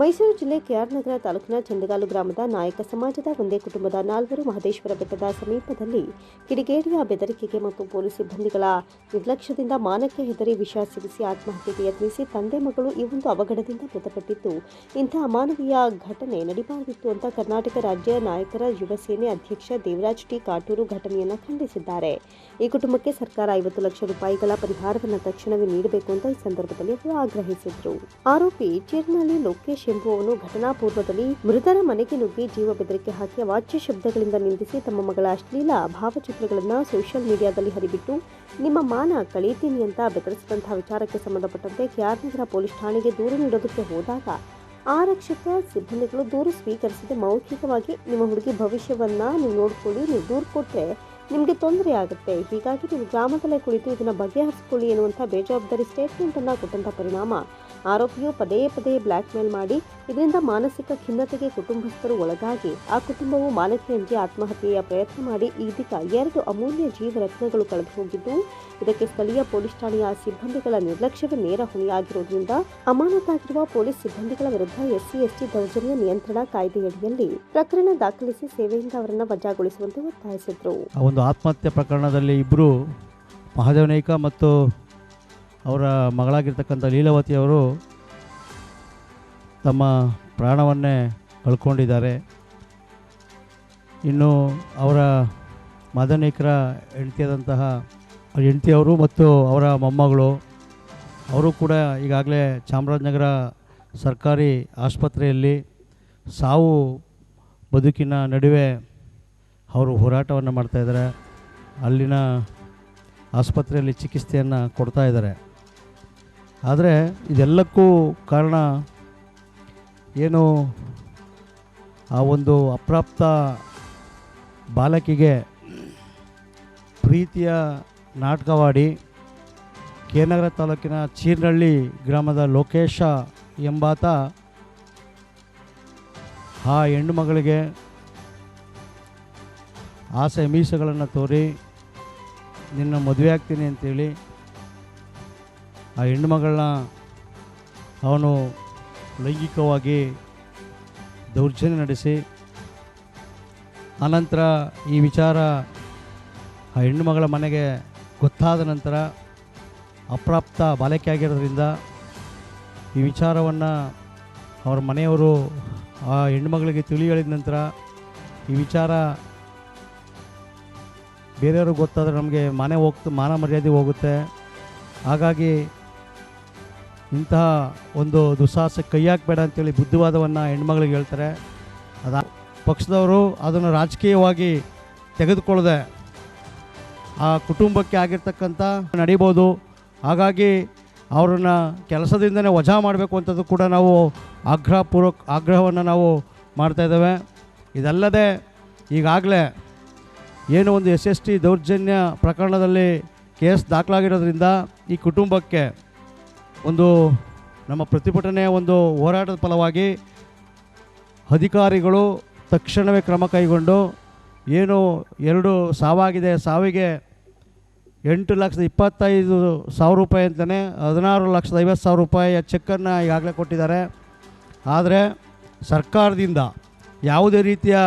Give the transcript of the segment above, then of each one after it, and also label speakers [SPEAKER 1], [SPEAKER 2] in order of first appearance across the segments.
[SPEAKER 1] ಮೈಸೂರು ಜಿಲ್ಲೆ ಕೆಆರ್ ನಗರ ತಾಲೂಕಿನ ಚಂದಗಾಲು ಗ್ರಾಮದ ನಾಯಕ ಸಮಾಜದ ಒಂದೇ ಕುಟುಂಬದ ನಾಲ್ವರು ಮಹದೇಶ್ವರ ಬೆಟ್ಟದ ಸಮೀಪದಲ್ಲಿ ಕಿಡಿಗೇಡಿಯ ಬೆದರಿಕೆಗೆ ಮತ್ತು ಪೊಲೀಸ್ ಸಿಬ್ಬಂದಿಗಳ ನಿರ್ಲಕ್ಷ್ಯದಿಂದ ಮಾನಕ್ಕೆ ಹೆದರಿ ವಿಷ ಸೇವಿಸಿ ಆತ್ಮಹತ್ಯೆಗೆ ಯತ್ನಿಸಿ ತಂದೆ ಮಗಳು ಈ ಒಂದು ಅವಘಡದಿಂದ ಮೃತಪಟ್ಟಿದ್ದು, ಇಂಥ ಅಮಾನವೀಯ ಘಟನೆ ನಡಿಬಾರದಿತ್ತು ಅಂತ ಕರ್ನಾಟಕ ರಾಜ್ಯ ನಾಯಕರ ಯುವ ಸೇನೆ ಅಧ್ಯಕ್ಷ ದೇವರಾಜ್ ಟಿ. ಕಾಟೂರು ಘಟನೆಯನ್ನು ಖಂಡಿಸಿದ್ದಾರೆ. ಈ ಕುಟುಂಬಕ್ಕೆ ಸರ್ಕಾರ ಐವತ್ತು ಲಕ್ಷ ರೂಪಾಯಿಗಳ ಪರಿಹಾರವನ್ನು ತಕ್ಷಣವೇ ನೀಡಬೇಕು ಅಂತ ಈ ಸಂದರ್ಭದಲ್ಲಿ ಅವರು ಆಗ್ರಹಿಸಿದ್ರು. ಆರೋಪಿ, ಚೇರ್ನಲ್ಲಿ ಲೋಕೇಶ್ ಎಂಬುವವನು ಘಟನಾ ಪೂರ್ವದಲ್ಲಿ ಮೃತರ ಮನೆಗೆ ನುಗ್ಗಿ ಜೀವ ಬೆದರಿಕೆ ಹಾಕಿ ಅವಾಚ್ಯ ಶಬ್ದಗಳಿಂದ ನಿಂದಿಸಿ ತಮ್ಮ ಮಗಳ ಅಶ್ಲೀಲ ಭಾವಚಿತ್ರಗಳನ್ನು ಸೋಷಿಯಲ್ ಮೀಡಿಯಾದಲ್ಲಿ ಹರಿಬಿಟ್ಟು, ನಿಮ್ಮ ಮಾನ ಕಳೀತೀನಿ ಅಂತ ಬೆದರಿಸಿದಂತಹ ವಿಚಾರಕ್ಕೆ ಸಂಬಂಧಪಟ್ಟಂತೆ ಕೆಆರ್ ನಗರ ಪೊಲೀಸ್ ಠಾಣೆಗೆ ದೂರು ನೀಡೋದಕ್ಕೆ ಹೋದಾಗ, ಆರಕ್ಷಕ ಸಿಬ್ಬಂದಿಗಳು ದೂರು ಸ್ವೀಕರಿಸಿದೆ ಮೌಖಿಕವಾಗಿ ನಿಮ್ಮ ಹುಡುಗಿ ಭವಿಷ್ಯವನ್ನ ನೀವು ನೋಡ್ಕೊಳ್ಳಿ, ನೀವು ದೂರು ಕೊಟ್ಟರೆ ನಿಮಗೆ ತೊಂದರೆ ಆಗುತ್ತೆ. ಹೀಗಾಗಿ ನೀವು ಗ್ರಾಮದಲ್ಲೇ ಕುಳಿತು ಇದನ್ನು ಬಗೆಹರಿಸಿಕೊಳ್ಳಿ ಎನ್ನುವಂಥ ಬೇಜವಾಬ್ದಾರಿ ಸ್ಟೇಟ್ಮೆಂಟ್ ಕೊಟ್ಟಂಥ ಪರಿಣಾಮ. ಆರೋಪಿಯು ಪದೇ ಪದೇ ಬ್ಲ್ಯಾಕ್ ಮೇಲ್ ಮಾಡಿ ಇದರಿಂದ ಮಾನಸಿಕ ಖಿನ್ನತೆಗೆ ಕುಟುಂಬಸ್ಥರು ಒಳಗಾಗಿ ಆ ಕುಟುಂಬವು ಮಾನಕ್ಕೆ ಆತ್ಮಹತ್ಯೆಯ ಪ್ರಯತ್ನ ಮಾಡಿ ಇದೀಗ ಎರಡು ಅಮೂಲ್ಯ ಜೀವರತ್ನಗಳು ಕಳೆದು ಹೋಗಿದ್ದು, ಇದಕ್ಕೆ ಸ್ಥಳೀಯ ಪೊಲೀಸ್ ಠಾಣೆಯ ಸಿಬ್ಬಂದಿಗಳ ನಿರ್ಲಕ್ಷ್ಯವೇ ನೇರ ಹೊಣೆಯಾಗಿರುವುದರಿಂದ ಅಮಾನತಾಗಿರುವ ಪೊಲೀಸ್ ಸಿಬ್ಬಂದಿಗಳ ವಿರುದ್ಧ ಎಸ್ಸಿ, ಎಸ್ಟಿ ದೌರ್ಜನ್ಯ ನಿಯಂತ್ರಣ ಕಾಯ್ದೆಯಡಿಯಲ್ಲಿ ಪ್ರಕರಣ ದಾಖಲಿಸಿ ಸೇವೆಯಿಂದ ಅವರನ್ನು ವಜಾಗೊಳಿಸುವಂತೆ ಒತ್ತಾಯಿಸಿದ್ರು.
[SPEAKER 2] ಒಂದು ಆತ್ಮಹತ್ಯೆ ಪ್ರಕರಣದಲ್ಲಿ ಇಬ್ಬರು ಮಹಾದೇವ ನಾಯ್ಕ ಮತ್ತು ಅವರ ಮಗಳಾಗಿರ್ತಕ್ಕಂಥ ಲೀಲಾವತಿ ಅವರು ತಮ್ಮ ಪ್ರಾಣವನ್ನೇ ಕಳ್ಕೊಂಡಿದ್ದಾರೆ. ಇನ್ನು ಅವರ ಮಾದನೇಕರ ಹೆಂಡತಿಯಾದಂತಹ ಹೆಂಡತಿಯವರು ಮತ್ತು ಅವರ ಮೊಮ್ಮಗಳು, ಅವರು ಕೂಡ ಈಗಾಗಲೇ ಚಾಮರಾಜನಗರ ಸರ್ಕಾರಿ ಆಸ್ಪತ್ರೆಯಲ್ಲಿ ಸಾವು ಬದುಕಿನ ನಡುವೆ ಅವರು ಹೋರಾಟವನ್ನು ಮಾಡ್ತಾಯಿದ್ದಾರೆ ಅಲ್ಲಿನ ಆಸ್ಪತ್ರೆಯಲ್ಲಿ ಚಿಕಿತ್ಸೆಯನ್ನು ಕೊಡ್ತಾ ಇದ್ದಾರೆ. ಆದರೆ ಇದೆಲ್ಲಕ್ಕೂ ಕಾರಣ ಏನು? ಆ ಒಂದು ಅಪ್ರಾಪ್ತ ಬಾಲಕಿಗೆ ಪ್ರೀತಿಯ ನಾಟಕವಾಡಿ ಕೇನಗರ ತಾಲೂಕಿನ ಚೀರ್ನಳ್ಳಿ ಗ್ರಾಮದ ಲೋಕೇಶ ಎಂಬಾತ, ಆ ಹೆಣ್ಣು ಮಗಳಿಗೆ ಆಸೆ ಮೀಸೆಗಳನ್ನು ತೋರಿ ನಿನ್ನ ಮದುವೆ ಆಗ್ತೀನಿ ಅಂತೇಳಿ ಆ ಹೆಣ್ಣು ಮಗಳನ್ನ ಅವನು ಲೈಂಗಿಕವಾಗಿ ದೌರ್ಜನ್ಯ ನಡೆಸಿ ಆನಂತರ ಈ ವಿಚಾರ ಆ ಹೆಣ್ಣು ಮಗಳ ಮನೆಗೆ ಗೊತ್ತಾದ ನಂತರ ಅಪ್ರಾಪ್ತ ಬಾಲಕಿ ಆಗಿರೋದ್ರಿಂದ ಈ ವಿಚಾರವನ್ನು ಅವ್ರ ಮನೆಯವರು ಆ ಹೆಣ್ಣುಮಗಳಿಗೆ ತಿಳಿ ಹೇಳಿದ ನಂತರ ಈ ವಿಚಾರ ಬೇರೆಯವ್ರಿಗೆ ಗೊತ್ತಾದರೆ ನಮಗೆ ಮನೆ ಹೋಗ್ತು, ಮಾನ ಮರ್ಯಾದೆ ಹೋಗುತ್ತೆ. ಹಾಗಾಗಿ ಇಂತಹ ಒಂದು ದುಸ್ಸಾಹಸಕ್ಕೆ ಕೈ ಹಾಕಬೇಡ ಅಂತೇಳಿ ಬುದ್ಧಿವಾದವನ್ನು ಹೆಣ್ಮಗಳಿಗೆ ಹೇಳ್ತಾರೆ. ಅದ, ಪಕ್ಷದವರು ಅದನ್ನು ರಾಜಕೀಯವಾಗಿ ತೆಗೆದುಕೊಳ್ಳದೆ ಆ ಕುಟುಂಬಕ್ಕೆ ಆಗಿರ್ತಕ್ಕಂಥ ನಡೀಬೋದು. ಹಾಗಾಗಿ ಅವ್ರನ್ನ ಕೆಲಸದಿಂದನೇ ವಜಾ ಮಾಡಬೇಕು ಅಂತದ್ದು ಕೂಡ ನಾವು ಆಗ್ರಹಪೂರ್ವಕ, ಆಗ್ರಹವನ್ನು ನಾವು ಮಾಡ್ತಾಯಿದ್ದೇವೆ ಇದಲ್ಲದೆ ಈಗಾಗಲೇ ಏನು ಒಂದು ಎಸ್ ಎಸ್ ಟಿ ದೌರ್ಜನ್ಯ ಪ್ರಕರಣದಲ್ಲಿ ಕೇಸ್ ದಾಖಲಾಗಿರೋದ್ರಿಂದ ಈ ಕುಟುಂಬಕ್ಕೆ ಒಂದು ನಮ್ಮ ಪ್ರತಿಭಟನೆಯ ಒಂದು ಹೋರಾಟದ ಫಲವಾಗಿ ಅಧಿಕಾರಿಗಳು ತಕ್ಷಣವೇ ಕ್ರಮ ಕೈಗೊಂಡು ಏನು ಎರಡು ಸಾವಾಗಿದೆ, ಸಾವಿಗೆ ಎಂಟು ಲಕ್ಷದ ಇಪ್ಪತ್ತೈದು ಸಾವಿರ ರೂಪಾಯಿ ಅಂತಲೇ ಹದಿನಾರು ಲಕ್ಷದ ಐವತ್ತು ಸಾವಿರ ರೂಪಾಯಿಯ ಚೆಕ್ಕನ್ನು ಈಗಾಗಲೇ ಕೊಟ್ಟಿದ್ದಾರೆ. ಆದರೆ ಸರ್ಕಾರದಿಂದ ಯಾವುದೇ ರೀತಿಯ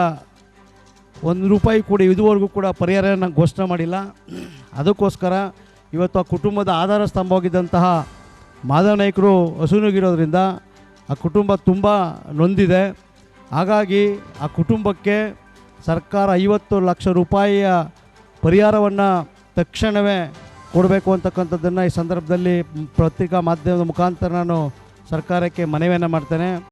[SPEAKER 2] ಒಂದು ರೂಪಾಯಿ ಕೂಡ ಇದುವರೆಗೂ ಕೂಡ ಪರಿಹಾರನ ಘೋಷಣೆ ಮಾಡಿಲ್ಲ. ಅದಕ್ಕೋಸ್ಕರ ಇವತ್ತು ಆ ಕುಟುಂಬದ ಆಧಾರ ಸ್ತಂಭವಾಗಿದ್ದಂತಹ ಮಾಧವ ನಾಯಕರು ಹಸುನುಗಿರೋದ್ರಿಂದ ಆ ಕುಟುಂಬ ತುಂಬ ನೊಂದಿದೆ. ಹಾಗಾಗಿ ಆ ಕುಟುಂಬಕ್ಕೆ ಸರ್ಕಾರ ಐವತ್ತು ಲಕ್ಷ ರೂಪಾಯಿಯ ಪರಿಹಾರವನ್ನು ತಕ್ಷಣವೇ ಕೊಡಬೇಕು ಅಂತಕ್ಕಂಥದ್ದನ್ನು ಈ ಸಂದರ್ಭದಲ್ಲಿ ಪತ್ರಿಕಾ ಮಾಧ್ಯಮದ ಮುಖಾಂತರ ನಾನು ಸರ್ಕಾರಕ್ಕೆ ಮನವಿಯನ್ನು ಮಾಡ್ತೇನೆ.